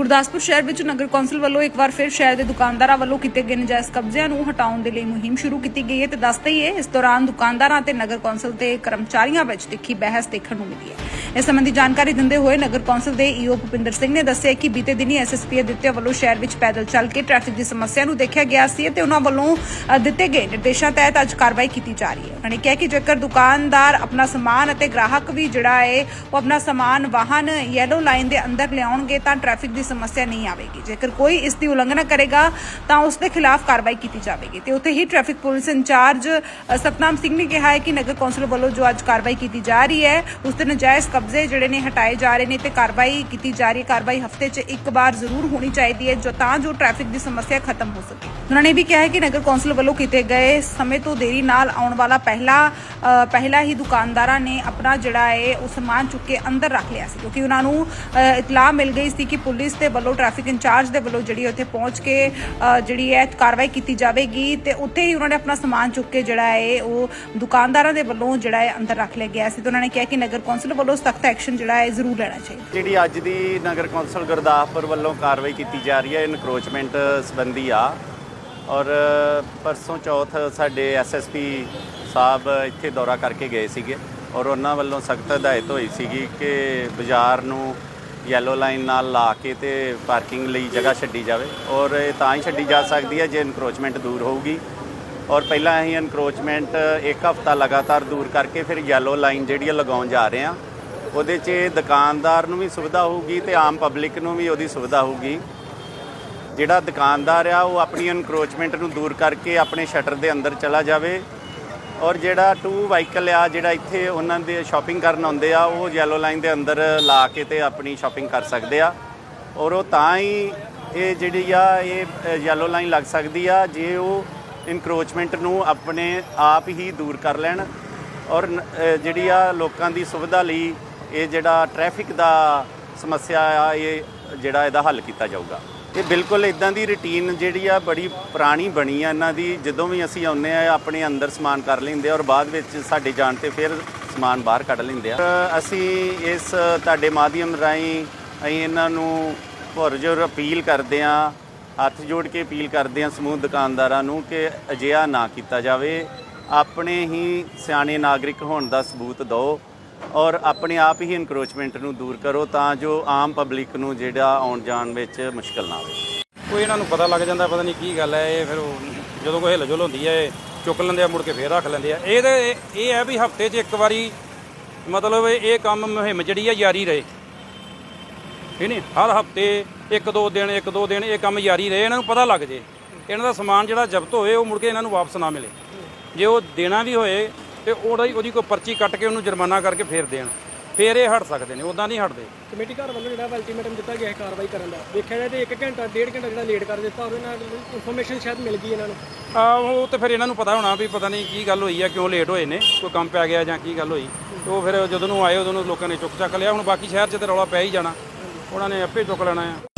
ਗੁਰਦਾਸਪੁਰ ਸ਼ਹਿਰ ਵਿੱਚ ਨਗਰ ਕੌਂਸਲ ਵੱਲੋਂ ਇੱਕ ਵਾਰ ਫਿਰ ਸ਼ਹਿਰ ਦੇ ਦੁਕਾਨਦਾਰਾਂ ਵੱਲੋਂ ਕੀਤੇ ਗਏ ਨਜਾਇਜ਼ ਕਬਜ਼ਿਆਂ ਨੂੰ ਹਟਾਉਣ ਦੇ ਲਈ ਮੁਹਿੰਮ ਸ਼ੁਰੂ ਕੀਤੀ ਗਈ ਹੈ ਤੇ ਦੱਸਦੇ ਹੀ ਹੈ ਇਸ ਦੌਰਾਨ ਦੁਕਾਨਦਾਰਾਂ ਤੇ ਨਗਰ ਕੌਂਸਲ ਦੇ ਕਰਮਚਾਰੀਆਂ ਵਿੱਚ ਤਿੱਖੀ ਬਹਿਸ ਦੇਖਣ ਨੂੰ ਮਿਲੀ ਹੈ। ਇਸ ਸੰਬੰਧੀ ਜਾਣਕਾਰੀ ਦਿੰਦੇ ਹੋਏ ਨਗਰ ਕੌਂਸਲ ਦੇ ਈਓ ਭੁਪਿੰਦਰ ਸਿੰਘ ਨੇ ਦੱਸਿਆ ਕਿ ਬੀਤੇ ਦਿਨੀ ਐਸਐਸਪੀ ਅਦਿੱਤਿਆ ਵੱਲੋਂ ਸ਼ਹਿਰ ਵਿੱਚ ਪੈਦਲ ਚੱਲ ਕੇ ਟ੍ਰੈਫਿਕ ਦੀ ਸਮੱਸਿਆ ਨੂੰ ਦੇਖਿਆ ਗਿਆ ਸੀ ਤੇ ਉਹਨਾਂ ਵੱਲੋਂ ਦਿੱਤੇ ਗਏ ਨਿਰਦੇਸ਼ਾਂ ਤਹਿਤ ਅੱਜ ਕਾਰਵਾਈ ਕੀਤੀ ਜਾ ਰਹੀ ਹੈ। ਉਹਨਾਂ ਨੇ ਕਿਹਾ ਕਿ ਜੇਕਰ ਦੁਕਾਨਦਾਰ ਆਪਣਾ ਸਮਾਨ ਅਤੇ ਗ੍ਰਾਹਕ ਵੀ ਜਿਹੜਾ ਹੈ, ਉਹ ਆਪਣਾ ਸਮਾਨ, ਵਾਹਨ ਯੈਲੋ ਲਾਈਨ ਦੇ ਅੰਦਰ ਲਿਆਉਣਗੇ ਤਾਂ ਟ੍ਰੈਫਿਕ ਦੀ ਸਮੱਸਿਆ ਨਹੀਂ ਆਵੇਗੀ। ਜੇਕਰ ਕੋਈ ਇਸ ਦੀ ਉਲੰਘਣਾ ਕਰੇਗਾ, ਤਾਂ ਉਸ ਦੇ ਖਿਲਾਫ ਕਾਰਵਾਈ ਕੀਤੀ ਜਾਵੇਗੀ। ਤੇ ਉੱਥੇ ਹੀ traffic police incharge Satnam Singh ਨੇ ਕਿਹਾ ਹੈ ਕਿ ਨਗਰ ਕੌਂਸਲ ਵੱਲੋਂ ਜੋ ਅੱਜ ਕਾਰਵਾਈ ਕੀਤੀ ਜਾ ਰਹੀ ਹੈ, ਉਸ ਤੇ ਨਜਾਇਜ਼ ਕਬਜ਼ੇ ਜਿਹੜੇ ਨੇ ਹਟਾਏ ਜਾ ਰਹੇ ਨੇ ਤੇ ਕਾਰਵਾਈ ਕੀਤੀ ਜਾ ਰਹੀ ਹੈ। ਕਾਰਵਾਈ ਹਫ਼ਤੇ 'ਚ ਇੱਕ ਵਾਰ ਜ਼ਰੂਰ ਹੋਣੀ ਚਾਹੀਦੀ ਹੈ ਜੋ ਤਾਂ ਜੋ ਟ੍ਰੈਫਿਕ ਦੀ ਸਮੱਸਿਆ ਖਤਮ ਹੋ ਸਕੇ। ਉਹਨਾਂ ਨੇ ਵੀ ਕਿਹਾ ਹੈ ਕਿ ਨਗਰ ਕੌਂਸਲ ਵੱਲੋਂ ਕੀਤੇ ਗਏ ਸਮੇਂ ਤੋਂ ਦੇਰੀ ਨਾਲ ਆਉਣ ਵਾਲਾ ਪਹਿਲਾ ਪਹਿਲਾ ਹੀ ਦੁਕਾਨਦਾਰਾਂ ਨੇ ਆਪਣਾ ਜਿਹੜਾ ਹੈ, ਉਹ ਸਮਾਨ ਚੁੱਕ ਕੇ ਅੰਦਰ ਰੱਖ ਲਿਆ ਸੀ। ਕਿਉਂਕਿ ਉਹਨਾਂ ਨੂੰ ਇਤਲਾਹ ਮਿਲ ਗਈ ਸੀ ਕਿ ਪੁਲਿਸ ਦੇ ਵੱਲੋਂ ਟ੍ਰੈਫਿਕ ਇੰਚਾਰਜ ਦੇ ਵੱਲੋਂ ਜਿਹੜੀ ਉੱਥੇ ਪਹੁੰਚ ਕੇ ਜਿਹੜੀ ਹੈ, ਕਾਰਵਾਈ ਕੀਤੀ ਜਾਵੇਗੀ ਤੇ ਉੱਥੇ ਹੀ ਉਹਨਾਂ ਨੇ ਆਪਣਾ ਸਮਾਨ ਚੁੱਕ ਕੇ ਜਿਹੜਾ ਹੈ, ਉਹ ਦੁਕਾਨਦਾਰਾਂ ਦੇ ਵੱਲੋਂ ਜਿਹੜਾ ਹੈ, ਅੰਦਰ ਰੱਖ ਲਿਆ ਗਿਆ ਸੀ। ਤੇ ਉਹਨਾਂ ਨੇ ਕਿਹਾ ਕਿ ਨਗਰ ਕੌਂਸਲ ਵੱਲੋਂ ਸਖਤ ਐਕਸ਼ਨ ਜਿਹੜਾ ਹੈ, ਜ਼ਰੂਰ ਲੈਣਾ ਚਾਹੀਦਾ। ਜਿਹੜੀ ਅੱਜ ਦੀ ਨਗਰ ਕੌਂਸਲ ਗੁਰਦਾਸਪੁਰ ਵੱਲੋਂ ਕਾਰਵਾਈ ਕੀਤੀ ਜਾ ਰਹੀ ਹੈ ਇਨਕਰੋਚਮੈਂਟ ਸੰਬੰਧੀ ਆ। ਔਰ ਪਰਸੋਂ ਚੌਥ ਸਾਡੇ ਐਸਐਸਪੀ ਸਾਹਿਬ ਇੱਥੇ ਦੌਰਾ ਕਰਕੇ ਗਏ ਸੀਗੇ ਔਰ ਉਹਨਾਂ ਵੱਲੋਂ ਸਖਤ ਹਦਾਇਤ ਹੋਈ ਸੀਗੀ ਕਿ ਬਾਜ਼ਾਰ ਨੂੰ ਯੈਲੋ ਲਾਈਨ ਨਾਲ ਲਾ ਕੇ ਤੇ ਪਾਰਕਿੰਗ ਲਈ ਜਗ੍ਹਾ ਛੱਡੀ ਜਾਵੇ ਔਰ ਇਹ ਤਾਂ ਹੀ ਛੱਡੀ ਜਾ ਸਕਦੀ ਹੈ ਜੇ ਇਨਕਰੋਚਮੈਂਟ ਦੂਰ ਹੋਊਗੀ ਔਰ ਪਹਿਲਾਂ ਅਸੀਂ ਇਨਕਰੋਚਮੈਂਟ ਇੱਕ ਹਫ਼ਤਾ ਲਗਾਤਾਰ ਦੂਰ ਕਰਕੇ ਫਿਰ ਯੈਲੋ ਲਾਈਨ ਜਿਹੜੀ ਆ ਲਗਾਉਣ ਜਾ ਰਹੇ ਹਾਂ। ਉਹਦੇ 'ਚ ਦੁਕਾਨਦਾਰ ਨੂੰ ਵੀ ਸੁਵਿਧਾ ਹੋਊਗੀ ਤੇ ਆਮ ਪਬਲਿਕ ਨੂੰ ਵੀ ਉਹਦੀ ਸੁਵਿਧਾ ਹੋਊਗੀ। ਜਿਹੜਾ ਦੁਕਾਨਦਾਰ ਆ, ਉਹ ਆਪਣੀ ਇਨਕਰੋਚਮੈਂਟ ਨੂੰ ਦੂਰ ਕਰਕੇ ਆਪਣੇ ਸ਼ਟਰ ਦੇ ਅੰਦਰ ਚਲਾ ਜਾਵੇ। ਔਰ ਜਿਹੜਾ ਟੂ ਵਾਹੀਕਲ ਆ, ਜਿਹੜਾ ਇੱਥੇ ਉਹਨਾਂ ਦੇ ਸ਼ਾਪਿੰਗ ਕਰਨ ਆਉਂਦੇ ਆ, ਉਹ ਯੈਲੋ ਲਾਈਨ ਦੇ ਅੰਦਰ ਲਾ ਕੇ ਤੇ ਆਪਣੀ ਸ਼ਾਪਿੰਗ ਕਰ ਸਕਦੇ ਆ। ਔਰ ਉਹ ਤਾਂ ਹੀ ਇਹ ਜਿਹੜੀ ਆ, ਇਹ ਯੈਲੋ ਲਾਈਨ ਲੱਗ ਸਕਦੀ ਆ, ਜੇ ਉਹ ਇਨਕਰੋਚਮੈਂਟ ਨੂੰ ਆਪਣੇ ਆਪ ਹੀ ਦੂਰ ਕਰ ਲੈਣ। ਔਰ ਜਿਹੜੀ ਆ ਲੋਕਾਂ ਦੀ ਸੁਵਿਧਾ ਲਈ ਇਹ ਜਿਹੜਾ ਟ੍ਰੈਫਿਕ ਦਾ ਸਮੱਸਿਆ ਆ, ਇਹ ਜਿਹੜਾ ਇਹਦਾ ਹੱਲ ਕੀਤਾ ਜਾਊਗਾ। ਇਹ ਬਿਲਕੁਲ ਇਦਾਂ ਦੀ ਰੁਟੀਨ ਜਿਹੜੀ ਆ ਬੜੀ ਪੁਰਾਣੀ ਬਣੀ ਆ ਇਹਨਾਂ ਦੀ। ਜਦੋਂ ਵੀ ਅਸੀਂ ਆਉਂਦੇ ਆ, ਆਪਣੇ ਅੰਦਰ ਸਮਾਨ ਕਰ ਲੈਂਦੇ ਆ ਔਰ ਬਾਅਦ ਵਿੱਚ ਸਾਡੇ ਜਾਣ ਤੇ ਫਿਰ ਸਮਾਨ ਬਾਹਰ ਕੱਢ ਲੈਂਦੇ ਆ। ਅਸੀਂ ਇਸ ਤੁਹਾਡੇ ਮਾਧਿਅਮ ਰਾਹੀਂ ਅਸੀਂ ਇਹਨਾਂ ਨੂੰ ਪੁਰਜੋਰ ਅਪੀਲ ਕਰਦੇ ਆ, ਹੱਥ ਜੋੜ ਕੇ ਅਪੀਲ ਕਰਦੇ ਆ ਸਮੂਹ ਦੁਕਾਨਦਾਰਾਂ ਨੂੰ ਕਿ ਅਜਿਹਾ ਨਾ ਕੀਤਾ ਜਾਵੇ। ਆਪਣੇ ਹੀ ਸਿਆਣੇ ਨਾਗਰਿਕ ਹੋਣ ਦਾ ਸਬੂਤ ਦਿਓ। ਔਰ ਆਪਣੇ ਆਪ ਹੀ ਇਨਕਰੋਚਮੈਂਟ ਨੂੰ ਦੂਰ ਕਰੋ ਤਾਂ ਜੋ ਆਮ ਪਬਲਿਕ ਨੂੰ ਜਿਹੜਾ ਆਉਣ ਜਾਣ ਵਿੱਚ ਮੁਸ਼ਕਲ ਨਾ ਆਵੇ। ਕੋਈ ਇਹਨਾਂ ਨੂੰ ਪਤਾ ਲੱਗ ਜਾਂਦਾ, ਪਤਾ ਨਹੀਂ ਕੀ ਗੱਲ ਹੈ, ਇਹ ਫਿਰ ਉਹ ਜਦੋਂ ਕੋਈ ਹਿਲਜੁਲ ਹੁੰਦੀ ਹੈ, ਇਹ ਚੁੱਕ ਲੈਂਦੇ ਆ, ਮੁੜ ਕੇ ਫੇਰ ਰੱਖ ਲੈਂਦੇ ਆ। ਇਹ ਤਾਂ ਇਹ ਹੈ ਵੀ ਹਫ਼ਤੇ 'ਚ ਇੱਕ ਵਾਰੀ ਮਤਲਬ ਇਹ ਕੰਮ ਮੁਹਿੰਮ ਜਿਹੜੀ ਆ, ਜਾਰੀ ਰਹੇ। ਠੀਕ ਨਹੀਂ? ਹਰ ਹਫ਼ਤੇ ਇੱਕ ਦੋ ਦਿਨ, ਇੱਕ ਦੋ ਦਿਨ ਇਹ ਕੰਮ ਜਾਰੀ ਰਹੇ, ਇਹਨਾਂ ਨੂੰ ਪਤਾ ਲੱਗ ਜੇ। ਇਹਨਾਂ ਦਾ ਸਮਾਨ ਜਿਹੜਾ ਜ਼ਬਤ ਹੋਏ, ਉਹ ਮੁੜ ਕੇ ਇਹਨਾਂ ਨੂੰ ਵਾਪਸ ਨਾ ਮਿਲੇ। ਜੇ ਉਹ ਦੇਣਾ ਵੀ ਹੋਏ ਤੇ ਉਹਦਾ ਹੀ ਉਹਦੀ ਕੋਈ ਪਰਚੀ ਕੱਟ ਕੇ ਉਹਨੂੰ ਜੁਰਮਾਨਾ ਕਰਕੇ ਫੇਰ ਦੇਣ। ਫੇਰ ਇਹ ਹਟ ਸਕਦੇ ਨੇ ਉਦਾਂ ਨਹੀਂ ਹਟਦੇ। ਕਮੇਟੀ ਘਰ ਵੱਲੋਂ ਜਿਹੜਾ ਅਲਟੀਮੇਟਮ ਦਿੱਤਾ ਗਿਆ ਹੈ ਕਾਰਵਾਈ ਕਰਨ ਦਾ। ਵੇਖਿਆ ਜਾਏ ਤੇ 1 ਘੰਟਾ 1.5 ਘੰਟਾ ਜਿਹੜਾ ਲੇਟ ਕਰ ਦਿੱਤਾ ਹੋਵੇ ਨਾ ਇਨਫੋਰਮੇਸ਼ਨ ਸ਼ਾਇਦ ਮਿਲ ਗਈ ਇਹਨਾਂ ਨੂੰ। ਆ ਉਹ ਤੇ ਫਿਰ ਇਹਨਾਂ ਨੂੰ ਪਤਾ ਹੋਣਾ ਵੀ ਪਤਾ ਨਹੀਂ ਕੀ ਗੱਲ ਹੋਈ ਆ ਕਿਉਂ ਲੇਟ ਹੋਏ ਨੇ ਕੋਈ ਕੰਮ ਪੈ ਗਿਆ ਜਾਂ ਕੀ ਗੱਲ ਹੋਈ। ਤੇ ਉਹ ਫਿਰ ਜਦੋਂ ਨੂੰ ਆਏ ਉਦੋਂ ਨੂੰ ਲੋਕਾਂ ਨੇ ਚੁੱਕ ਚੱਕ ਲਿਆ ਹੁਣ ਬਾਕੀ ਸ਼ਹਿਰ 'ਚ ਤੇ ਰੌਲਾ ਪੈ ਹੀ ਜਾਣਾ। ਉਹਨਾਂ ਨੇ ਆਪੇ ਚੁੱਕ ਲੈਣਾ ਆ।